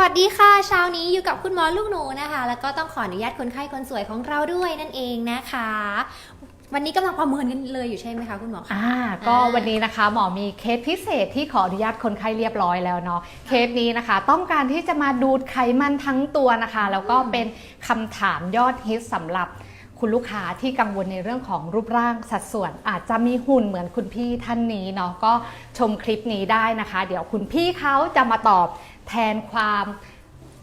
วัสดีค่ะเช้านี้อยู่กับคุณหมอลูกหนูนะคะ แล้วก็ต้องขออนุญาตคนไข้คนสวยของเราด้วยนั่นเองนะคะ วันนี้กำลังประเมินกันเลยอยู่ใช่ไหมคะคุณหมอคะ อ่าก็วันนี้นะคะหมอมีเคสพิเศษที่ขออนุญาตคนไข้เรียบร้อยแล้วเนาะเคสนี้นะคะ ต้องการที่จะมาดูดไขมันทั้งตัวนะคะ แล้วก็เป็นคำถามยอดฮิตสำหรับ คุณลูกค้าที่กังวลในเรื่องของรูปร่างสัดส่วน อาจจะมีหุ่นเหมือนคุณพี่ท่านนี้เนาะก็ชมคลิปนี้ได้นะคะ เดี๋ยวคุณพี่เขาจะมาตอบแทนความ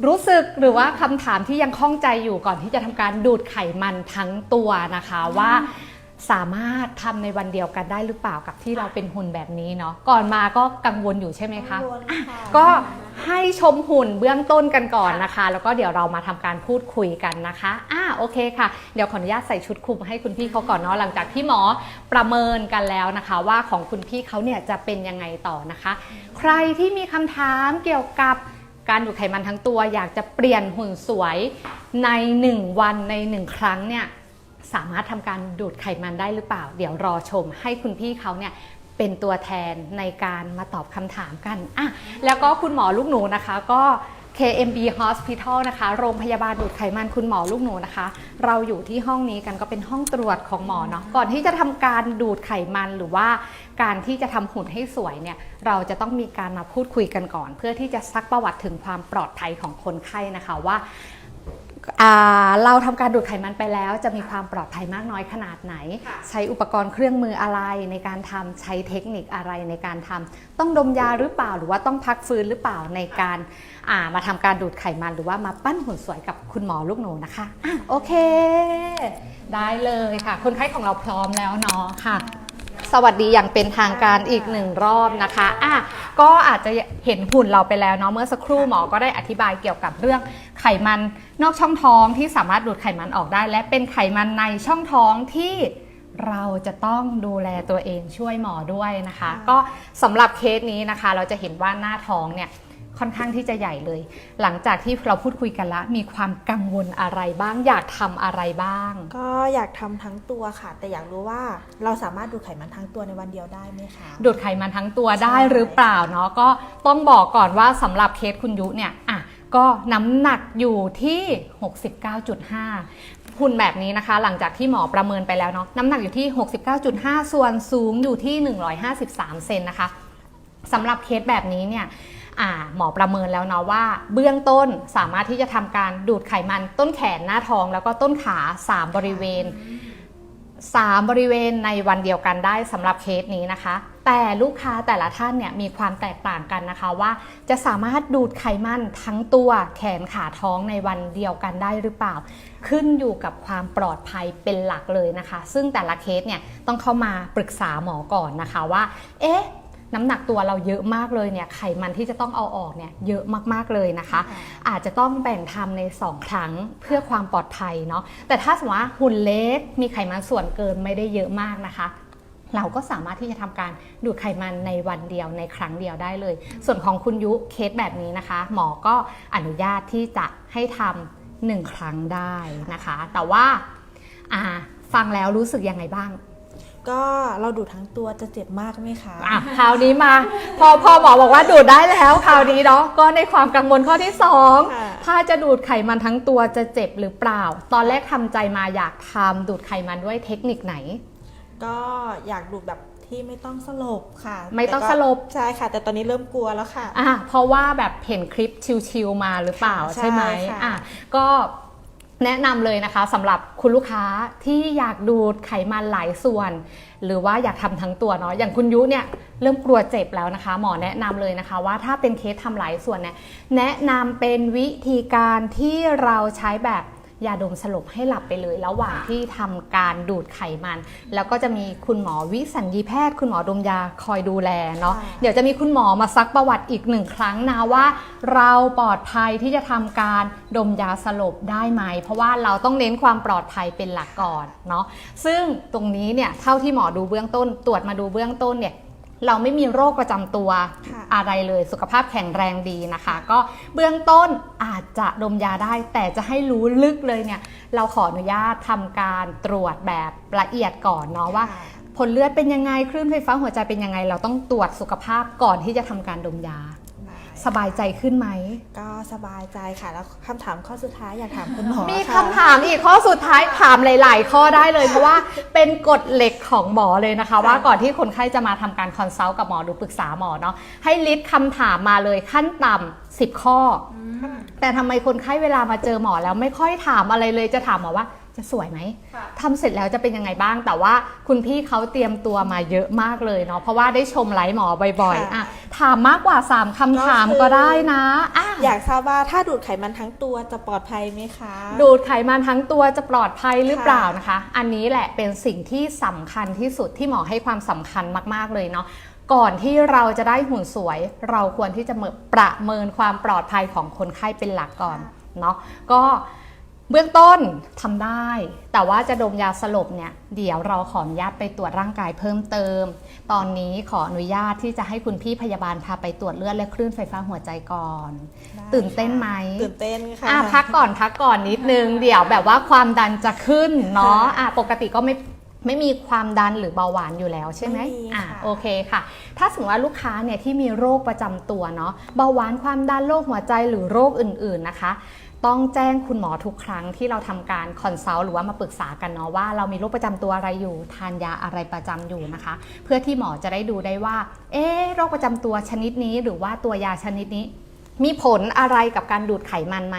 รู้สึกหรือว่าคำถามที่ยังข้องใจอยู่ก่อนที่จะทำการดูดไขมันทั้งตัวนะคะว่าสามารถทำในวันเดียวกันได้หรือเปล่ากับที่เราเป็นหุ่นแบบนี้เนาะก่อนมาก็กังวลอยู่ใช่ไหมคะกังวลค่ะ ก็ ให้ชมหุ่นเบื้องต้นกันก่อนนะคะ แล้วก็เดี๋ยวเรามาทำการพูดคุยกันนะคะอ่าโอเคค่ะ เดี๋ยวขออนุญาตใส่ชุดคลุมให้คุณพี่เขาก่อนเนาะหลังจากที่หมอประเมินกันแล้วนะคะ ว่าของคุณพี่เขาเนี่ยจะเป็นยังไงต่อนะคะ ใครที่มีคำถามเกี่ยวกับการดูดไขมันทั้งตัว อยากจะเปลี่ยนหุ่นสวยใน 1 วันใน 1 ครั้งเนี่ยสามารถทำการดูดไขมันได้หรือเปล่า เดี๋ยวรอชมให้คุณพี่เขาเนี่ย เป็นตัวแทนในการมาตอบคำถามกันอะแล้วก็คุณหมอลูกหนูนะคะก็ KMB Hospital นะคะ โรงพยาบาลดูดไขมันคุณหมอลูกหนูนะคะ เราอยู่ที่ห้องนี้กันก็เป็นห้องตรวจของหมอเนาะ ก่อนที่จะทำการดูดไขมันหรือว่าการที่จะทำหุ่นให้สวยเนี่ย เราจะต้องมีการมาพูดคุยกันก่อน เพื่อที่จะซักประวัติถึงความปลอดภัยของคนไข้นะคะว่าอ่า เราทำการดูดไขมันไปแล้ว จะมีความปลอดภัยมากน้อยขนาดไหน ใช้อุปกรณ์เครื่องมืออะไรในการทำใช้เทคนิคอะไรในการทำต้องดมยาหรือเปล่าหรือว่าต้องพักฟื้นหรือเปล่าในการอ่ามาทำการดูดไขมันหรือว่ามาปั้นหุ่นสวยกับคุณหมอลูกหนูนะคะอะโอเค ได้เลยค่ะ คนไข้ของเราพร้อมแล้วเนาะค่ะ สวัสดีอย่างเป็นทางการอีกหนึ่งรอบนะคะอะก็อาจจะเห็นหุ่นเราไปแล้วเนาะเมื่อสักครู่หมอก็ได้อธิบายเกี่ยวกับเรื่องไขมันนอกช่องท้องที่สามารถดูดไขมันออกได้ และเป็นไขมันในช่องท้องที่เราจะต้องดูแลตัวเองช่วยหมอด้วยนะคะ ก็สำหรับเคสนี้นะคะ เราจะเห็นว่าหน้าท้องเนี่ย ค่อนข้างที่จะใหญ่เลย หลังจากที่เราพูดคุยกันแล้วมีความกังวลอะไรบ้าง อยากทำอะไรบ้าง ก็อยากทำทั้งตัวค่ะ แต่อยากรู้ว่าเราสามารถดูดไขมันทั้งตัวในวันเดียวได้ไหมคะ ดูดไขมันทั้งตัวได้ใช่ หรือเปล่าเนาะก็ต้องบอกก่อนว่าสำหรับเคสคุณยุเนี่ยอะก็น้ำหนักอยู่ที่ 69.5หุ่นแบบนี้นะคะ หลังจากที่หมอประเมินไปแล้วเนาะน้ำหนักอยู่ที่ 69.5 ส่วนสูงอยู่ที่ 153 เซนนะคะสำหรับเคสแบบนี้เนี่ยอ่า หมอประเมินแล้วเนาะว่า เบื้องต้นสามารถที่จะทำการดูดไขมันต้นแขนหน้าท้อง แล้วก็ต้นขา 3 บริเวณ 3 บริเวณในวันเดียวกันได้สำหรับเคสนี้นะคะ แต่ลูกค้าแต่ละท่านเนี่ยมีความแตกต่างกันนะคะว่า จะสามารถดูดไขมันทั้งตัวแขนขาท้องในวันเดียวกันได้หรือเปล่า ขึ้นอยู่กับความปลอดภัยเป็นหลักเลยนะคะ ซึ่งแต่ละเคสเนี่ยต้องเข้ามาปรึกษาหมอก่อนนะคะว่า เอ๊ะ น้ำหนักตัวเราเยอะมากเลยเนี่ยไขมันที่จะต้องเอาออกเนี่ยเยอะมากๆเลยนะคะ อาจจะต้องแบ่งทำใน 2 ครั้งเพื่อความปลอดภัยเนาะแต่ถ้าสมมติว่าหุ่นเล็กมีไขมันส่วนเกินไม่ได้เยอะมากนะคะ เราก็สามารถที่จะทำการดูดไขมันในวันเดียวในครั้งเดียวได้เลย ส่วนของคุณยุเคสแบบนี้นะคะ หมอก็อนุญาตที่จะให้ทำหนึ่งครั้งได้นะคะ แต่ว่าอ่าฟังแล้วรู้สึกยังไงบ้าง ก็เราดูดทั้งตัวจะเจ็บมากไหมคะ อะคราวนี้มา พอพอหมอบอกว่าดูดได้แล้วคราวนี้เนาะก็ในความกังวลข้อที่สองค่ะ ถ้าจะดูดไขมันทั้งตัวจะเจ็บหรือเปล่า ตอนแรกทำใจมาอยากทำดูดไขมันด้วยเทคนิคไหน ก็อยากดูดแบบที่ไม่ต้องสลบค่ะไม่ต้องแก็สลบ ใช่ค่ะ แต่ตอนนี้เริ่มกลัวแล้วค่ะ อะเพราะว่าแบบเห็นคลิปชิวๆมาหรือเปล่าใช่ใช่ไหมค่ะ อะก็ แนะนำเลยนะคะสำหรับคุณลูกค้าที่อยากดูดไขมันหลายส่วน หรือว่าอยากทำทั้งตัวเนาะอย่างคุณยุเนี่ยเริ่มกลัวเจ็บแล้วนะคะ หมอแนะนำเลยนะคะ ว่าถ้าเป็นเคสทำหลายส่วนเนี่ยแนะนำเป็นวิธีการที่เราใช้แบบ ยาดมสลบให้หลับไปเลย ระหว่างที่ทำการดูดไขมัน แล้วก็จะมีคุณหมอวิสัญญีแพทย์ คุณหมอดมยาคอยดูแลเนาะค่ะเดี๋ยวจะมีคุณหมอมาซักประวัติอีกหนึ่งครั้งนะว่า เราปลอดภัยที่จะทำการดมยาสลบได้ไหม เพราะว่าเราต้องเน้นความปลอดภัยเป็นหลักก่อนเนาะซึ่งตรงนี้เนี่ยเท่าที่หมอดูเบื้องต้น ตรวจมาดูเบื้องต้นเนี่ย เราไม่มีโรคประจำตัวค่ะอะไรเลยสุขภาพแข็งแรงดีนะคะ ก็เบื้องต้นอาจจะดมยาได้ แต่จะให้รู้ลึกเลยเนี่ย เราขออนุญาตทำการตรวจแบบละเอียดก่อนเนาะว่าค่ะผลเลือดเป็นยังไงคลื่นไฟฟ้าหัวใจเป็นยังไง เราต้องตรวจสุขภาพก่อนที่จะทำการดมยา สบายใจขึ้นไหม ก็สบายใจค่ะ แล้วคำถามข้อสุดท้ายอยากถามคุณหมอมีะคำถามอีกข้อสุดท้ายถามหลาย ๆ ข้อได้เลยเพราะว่าเป็นกฎเหล็กของหมอเลยนะคะ ว่าก่อนที่คนไข้จะมาทำการคอนซัลท์กับหมอหรือปรึกษาหมอเนาะให้ลิสต์คำถามมาเลยขั้นต่ำ10 ข้อ แต่ทำไมคนไข้เวลามาเจอหมอแล้วไม่ค่อยถามอะไรเลยจะถามหมอว่า จะสวยไหมทำเสร็จแล้วจะเป็นยังไงบ้าง แต่ว่าคุณพี่เขาเตรียมตัวมาเยอะมากเลยเนาะเพราะว่าได้ชมไลฟ์หมอบ่อยๆอะถามมากกว่า 3คำถามก็ได้นะอะอยากทราบว่าถ้าดูดไขมันทั้งตัวจะปลอดภัยไหมคะ ดูดไขมันทั้งตัวจะปลอดภัยหรือเปล่านะคะ อันนี้แหละเป็นสิ่งที่สำคัญที่สุดที่หมอให้ความสำคัญมากๆเลยเนาะก่อนที่เราจะได้หุ่นสวย เราควรที่จะประเมินความปลอดภัยของคนไข้เป็นหลักก่อนเนาะก็ เบื้องต้นทำได้ แต่ว่าจะดมยาสลบเนี่ยเดี๋ยวเราขออนุญาตไปตรวจร่างกายเพิ่มเติม ตอนนี้ขออนุญาตที่จะให้คุณพี่พยาบาลพาไปตรวจเลือดและคลื่นไฟฟ้าหัวใจก่อนได้ตื่นเต้นไหมตื่นเต้นค่ะอะพักก่อนพักก่อนนิดนึง เดี๋ยวแบบว่าความดันจะขึ้นเนาะค่ะอะปกติก็ไม่ไม่มีความดันหรือเบาหวานอยู่แล้วใช่ไหมไม่มีอะค่ะโอเคค่ะ ถ้าสมมติว่าลูกค้าเนี่ยที่มีโรคประจำตัวเนาะเบาหวานความดันโรคหัวใจหรือโรคอื่น ๆนะคะ ต้องแจ้งคุณหมอทุกครั้งที่เราทำการคอนซัลท์หรือว่ามาปรึกษากันเนาะว่าเรามีโรคประจำตัวอะไรอยู่ทานยาอะไรประจำอยู่นะคะ เพื่อที่หมอจะได้ดูได้ว่า เอ๊โรคประจำตัวชนิดนี้ หรือว่าตัวยาชนิดนี้ มีผลอะไรกับการดูดไขมันไหม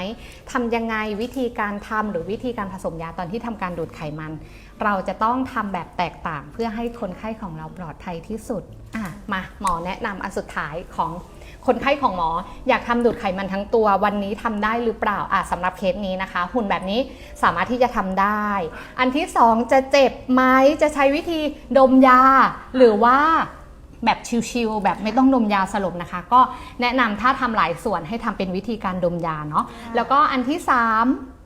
ทำยังไงวิธีการทำหรือวิธีการผสมยาตอนที่ทำการดูดไขมัน เราจะต้องทำแบบแตกต่างเพื่อให้คนไข้ของเราปลอดภัยที่สุด มาหมอแนะนำอันสุดท้ายของคนไข้ของหมอ อยากทำดูดไขมันทั้งตัววันนี้ทำได้หรือเปล่าอะสำหรับเคสนี้นะคะ หุ่นแบบนี้สามารถที่จะทำได้ อันที่สองจะเจ็บไหมจะใช้วิธีดมยา หรือว่าแบบชิวๆแบบไม่ต้องดมยาสลบนะคะ ก็แนะนำถ้าทำหลายส่วนให้ทำเป็นวิธีการดมยาเนาะแล้วก็อันที่3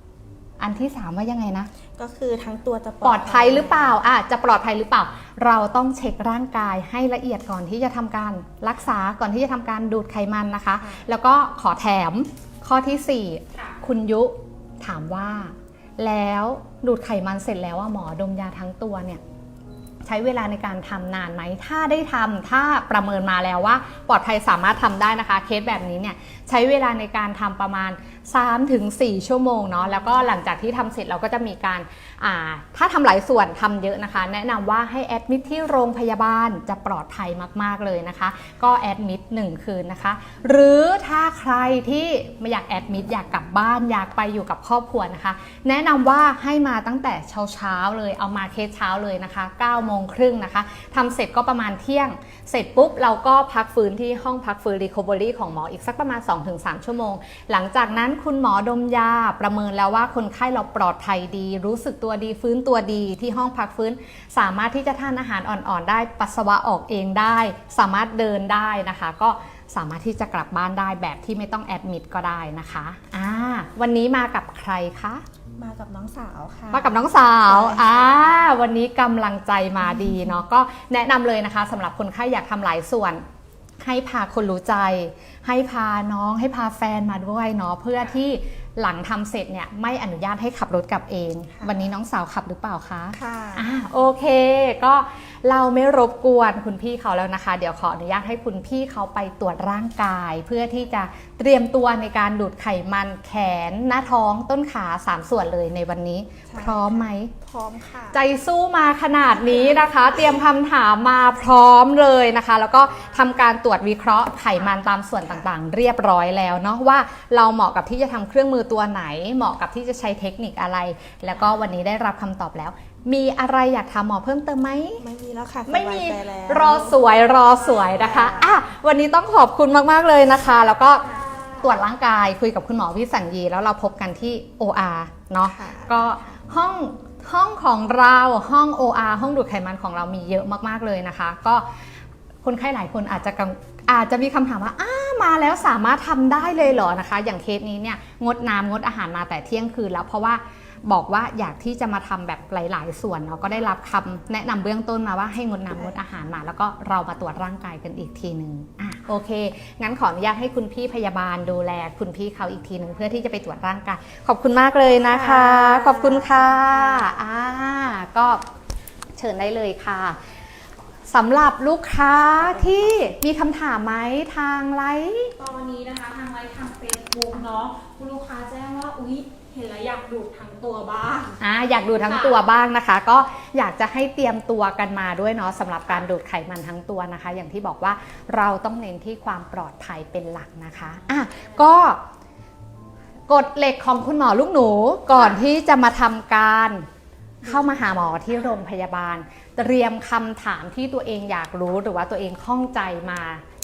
อันที่ 3 ว่ายังไงนะ ก็คือทั้งตัวจะปลอดภัยหรือเปล่าอะจะปลอดภัยหรือเปล่า เราต้องเช็คร่างกายให้ละเอียดก่อนที่จะทำการรักษาก่อนที่จะทำการดูดไขมันนะคะ แล้วก็ขอแถมข้อทีสี่ 4 คุณยุถามว่า แล้วดูดไขมันเสร็จแล้วว่าหมอดมยาทั้งตัวเนี่ยใช้เวลาในการทำนานไหม ถ้าได้ทำถ้าประเมินมาแล้วว่า ปลอดภัยสามารถทำได้นะคะ เคสแบบนี้เนี่ยใช้เวลาในการทำประมาณ 3-4 ชั่วโมงเนาะแล้วก็หลังจากที่ทำเสร็จเราก็จะมีการาถ้าทำหลายส่วนทำเยอะนะคะ แนะนำว่าให้แอดมิทที่โรงพยาบาลจะปลอดภัยมาก ๆ เลยนะคะ ก็แอดมิท1คืนนะคะ หรือถ้าใครที่ไม่อยากแอดมิทอยากกลับบ้านอยากไปอยู่กับครอบครัวนะคะ แนะนำว่าให้มาตั้งแต่เช้าๆเลยเอามาเคสเช้าเลยนะคะ9โมงครึ่งนะคะทำเสร็จก็ประมาณเที่ยง เสร็จปุ๊บเราก็พักฟื้นที่ห้องพักฟื้น Recovery ของหมออีกสักประมาณ2-3 ชั่วโมง หลังจากนั้นคุณหมอดมยาประเมินแล้วว่าคนไข้เราปลอดภัยดี รู้สึกตัวดีฟื้นตัวดีที่ห้องพักฟื้น สามารถที่จะทานอาหารอ่อนๆ ได้ปัสสาวะออกเองได้ สามารถเดินได้นะคะ ก็สามารถที่จะกลับบ้านได้แบบที่ไม่ต้องแอดมิดก็ได้นะคะอ่าวันนี้มากับใครคะมากับน้องสาวค่ะ มากับน้องสาวใช่ค่ะอ่า วันนี้กำลังใจมาดีเนาะ ก็แนะนำเลยนะคะสำหรับคนไข้อยากทำหลายส่วน ให้พาคนรู้ใจ ให้พาน้องให้พาแฟนมาด้วยเนาะเพื่อที่หลังทำเสร็จเนี่ยไม่อนุญาตให้ขับรถกลับเอง วันนี้น้องสาวขับหรือเปล่าคะค่ะอ่าโอเค ก็ เราไม่รบกวนคุณพี่เขาแล้วนะคะ เดี๋ยวขออนุญาตให้คุณพี่เขาไปตรวจร่างกาย เพื่อที่จะเตรียมตัวในการดูดไขมันแขน หน้าท้องต้นขาสามส่วนเลยในวันนี้ใช่พร้อมไหม พร้อมค่ะ ใจสู้มาขนาดนี้นะคะ เตรียมคำถามมาพร้อมเลยนะคะ แล้วก็ทำการตรวจวิเคราะห์ไขมันตามส่วนต่างๆ เรียบร้อยแล้วเนาะว่าเราเหมาะกับที่จะทำเครื่องมือตัวไหน เหมาะกับที่จะใช้เทคนิคอะไร แล้วก็วันนี้ได้รับคำตอบแล้ว มีอะไรอยากถามหมอเพิ่มเติมไหม ไม่มีแล้วค่ะไม่มีสบายใจแล้วรอสวยรอสวยนะคะอะวันนี้ต้องขอบคุณมาก ๆ เลยนะคะ แล้วก็ตรวจร่างกายคุยกับคุณหมอวิสัญญี แล้วเราพบกันที่ OR เนาะค่ะ ก็ห้องห้องของเราห้อง OR ห้องดูดไขมันของเรามีเยอะมาก ๆ เลยนะคะ ก็คนไข้หลายคนอาจจะกังอาจจะมีคำถามว่าอ้ามาแล้วสามารถทำได้เลยเหรอนะคะ อย่างเคสนี้เนี่ยงดน้ำงดอาหารมาแต่เที่ยงคืนแล้วเพราะว่า บอกว่าอยากที่จะมาทำแบบหลาย ๆ ส่วนเนาะก็ได้รับคำแนะนำเบื้องต้นมาว่าให้งดน้ำงดอาหารมา แล้วก็เรามาตรวจร่างกายกันอีกทีหนึ่งอะโอเค งั้นขออนุญาตให้คุณพี่พยาบาลดูแล คุณพี่เขาอีกทีหนึ่งเพื่อที่จะไปตรวจร่างกายขอบคุณมากเลยนะคะ ขอบคุณค่ะอ่าก็เชิญได้เลยค่ะสำหรับลูกค้าที่มีคำถามไหมทางไลฟ์ตอนนี้นะคะ ทางไลฟ์ทางเฟซบุ๊กเนาะคุณลูกค้าแจ้งว่าอุ๊ยเห็นแล้วอยากดูดทั้ง ตัวบ้างอ่าอยากดูทั้งค่ะตัวบ้างนะคะ ก็อยากจะให้เตรียมตัวกันมาด้วยเนาะสำหรับการดูดไขมันทั้งตัวนะคะ อย่างที่บอกว่าเราต้องเน้นที่ความปลอดภัยเป็นหลักนะคะอะก็กฎเหล็กของคุณหมอลูกหนูก่อนที่จะมาทำการเข้ามาหาหมอที่โรงพยาบาล เตรียมคำถามที่ตัวเองอยากรู้หรือว่าตัวเองข้องใจมา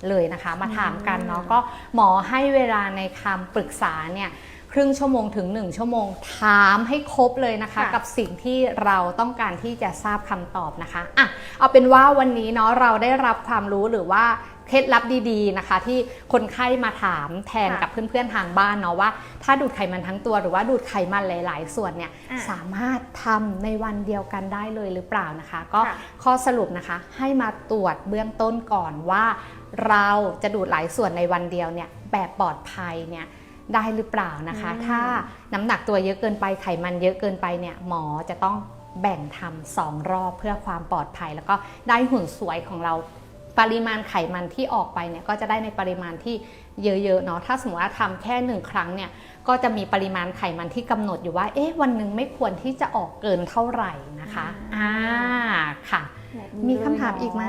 เลยนะคะ มาถามกันเนาะก็หมอให้เวลาในคำปรึกษาเนี่ย ครึ่งชั่วโมงถึง 1 ชั่วโมง ถามให้ครบเลยนะคะค่ะกับสิ่งที่เราต้องการที่จะทราบคำตอบนะคะอะเอาเป็นว่าวันนี้เนาะเราได้รับความรู้หรือว่าเคล็ดลับดีๆนะคะ ที่คนไข้มาถามแทนค่ะกับเพื่อนๆทางบ้านเนาะว่า ถ้าดูดไขมันทั้งตัวหรือว่าดูดไขมันหลาย ๆ ส่วนเนี่ยอะสามารถทำในวันเดียวกันได้เลยหรือเปล่านะคะ ก็ค่ะข้อสรุปนะคะให้มาตรวจเบื้องต้นก่อนว่า เราจะดูดหลายส่วนในวันเดียวเนี่ยแบบปลอดภัยเนี่ย ได้หรือเปล่านะคะอืมถ้าน้ำหนักตัวเยอะเกินไปไขมันเยอะเกินไปเนี่ยหมอจะต้องแบ่งทำสองรอบเพื่อความปลอดภัย แล้วก็ได้หุ่นสวยของเราปริมาณไขมันที่ออกไปเนี่ยก็จะได้ในปริมาณที่เยอะๆเนาะถ้าสมมติว่าทำแค่หนึ่งครั้งเนี่ยก็จะมีปริมาณไขมันที่กำหนดอยู่ว่า เอ๊ะวันหนึ่งไม่ควรที่จะออกเกินเท่าไหร่นะคะอ่าค่ะแบบนี้มีเลยคำถามอีกไหม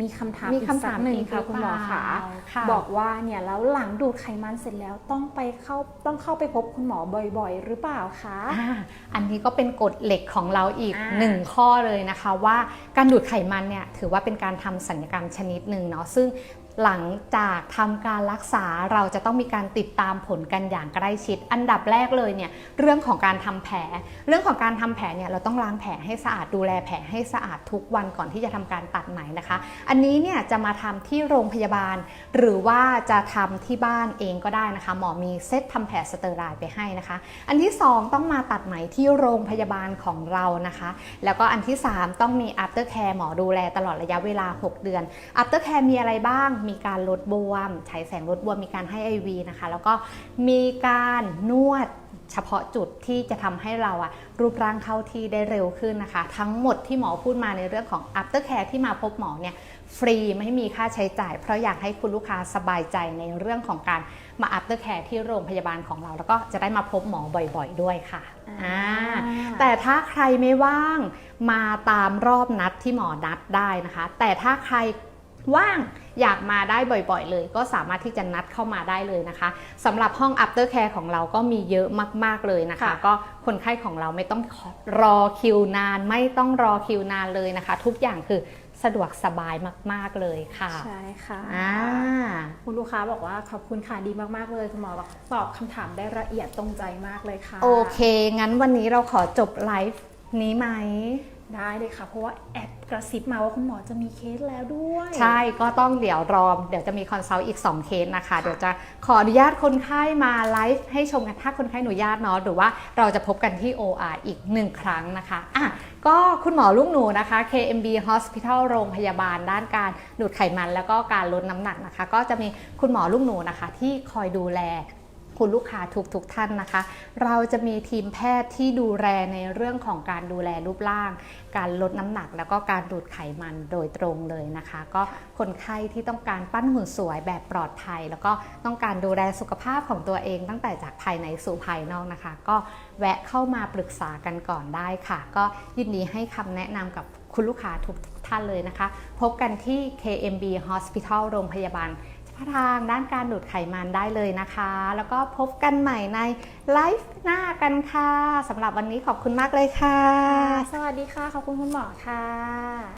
มีคำถามมีอีกคำถามสักหนึ่งอีกค่ะหรือคุณหมอเปค่ะล่าค่ะบอกว่าเนี่ยแล้วหลังดูดไขมันเสร็จแล้วต้องไปเข้าต้องเข้าไปพบคุณหมอบ่อยๆ หรือเปล่าคะอ่าอันนี้ก็เป็นกฎเหล็กของเราอีกอ่าหนึ่งข้อเลยนะคะ ว่าการดูดไขมันเนี่ยถือว่าเป็นการทำสัญญกรรมชนิดหนึ่งเนาะซึ่ง หลังจากทำการรักษาเราจะต้องมีการติดตามผลกันอย่างใกล้ชิด อันดับแรกเลยเนี่ยเรื่องของการทำแผล เรื่องของการทำแผลเนี่ยเราต้องล้างแผลให้สะอาดดูแลแผลให้สะอาดทุกวันก่อนที่จะทำการตัดไหมนะคะ อันนี้เนี่ยจะมาทำที่โรงพยาบาล หรือว่าจะทำที่บ้านเองก็ได้นะคะ หมอมีเซตทำแผลสเตอร์ไรด์ไปให้นะคะ อันที่ 2 ต้องมาตัดไหมที่โรงพยาบาลของเรานะคะ แล้วก็อันที่ 3 ต้องมี after care หมอดูแลตลอดระยะเวลา 6 เดือน after care มีอะไรบ้างมีการลดบวมฉายแสงลดบวมมีการให้ IV นะคะ แล้วก็มีการนวดเฉพาะจุดที่จะทำให้เราอะรูปร่างเข้าที่ได้เร็วขึ้นนะคะ ทั้งหมดที่หมอพูดมาในเรื่องของ after care ที่มาพบหมอเนี่ยฟรีไม่มีค่าใช้จ่าย เพราะอยากให้คุณลูกค้าสบายใจในเรื่องของการมา after care ที่โรงพยาบาลของเรา แล้วก็จะได้มาพบหมอบ่อยๆ ด้วยค่ะอ่าแต่ถ้าใครไม่ว่างมาตามรอบนัดที่หมอนัดได้นะคะ แต่ถ้าใคร ว่างอยากมาได้บ่อยๆ เลย ก็สามารถที่จะนัดเข้ามาได้เลยนะคะสำหรับห้อง after care ของเราก็มีเยอะมากๆเลยนะคะค่ะก็คนไข้ของเราไม่ต้องรอคิวนาน ไม่ต้องรอคิวนานเลยนะคะ ทุกอย่างคือสะดวกสบายมาก ๆ เลยค่ะ ใช่ค่ะอ่าคุณลูกค้าบอกว่าขอบคุณค่ะดีมาก ๆ เลยคุณหมอบอกตอบคำถามได้ละเอียดตรงใจมากเลยค่ะ โอเค งั้นวันนี้เราขอจบไลฟ์นี้ไหม ได้เลยค่ะ เพราะว่าแอบกระซิบมาว่าคุณหมอจะมีเคสแล้วด้วย ใช่ก็ต้องเดี๋ยวรอเดี๋ยวจะมีคอนซัลท์อีก 2 เคสนะคะ เดี๋ยวจะขออนุญาตคนไข้มาไลฟ์ให้ชมกันถ้าคนไข้อนุญาตเนาะหรือว่าเราจะพบกันที่ OR อีก 1 ครั้งนะคะอะก็คุณหมอลูกหนูนะคะ KMB Hospital โรงพยาบาลด้านการดูดไขมันแล้วก็การลดน้ำหนักนะคะ ก็จะมีคุณหมอลูกหนูนะคะ ที่คอยดูแล คุณลูกค้าทุกทุกๆท่านนะคะ เราจะมีทีมแพทย์ที่ดูแลในเรื่องของการดูแลรูปร่าง การลดน้ำหนักแล้วก็การดูดไขมันโดยตรงเลยนะคะ ก็คนไข้ที่ต้องการปั้นหุ่นสวยแบบปลอดภัย แล้วก็ต้องการดูแลสุขภาพของตัวเอง ตั้งแต่จากภายในสู่ภายนอกนะคะ ก็แวะเข้ามาปรึกษากันก่อนได้ค่ะ ก็ยินดีให้คำแนะนำกับคุณลูกค้าทุกท่านเลยนะคะ พบกันที่ KMB Hospital โรงพยาบาล ทางด้านการดูดไขมันได้เลยนะคะ แล้วก็พบกันใหม่ในไลฟ์หน้ากันค่ะสำหรับวันนี้ขอบคุณมากเลยค่ะ สวัสดีค่ะ ขอบคุณคุณหมอค่ะ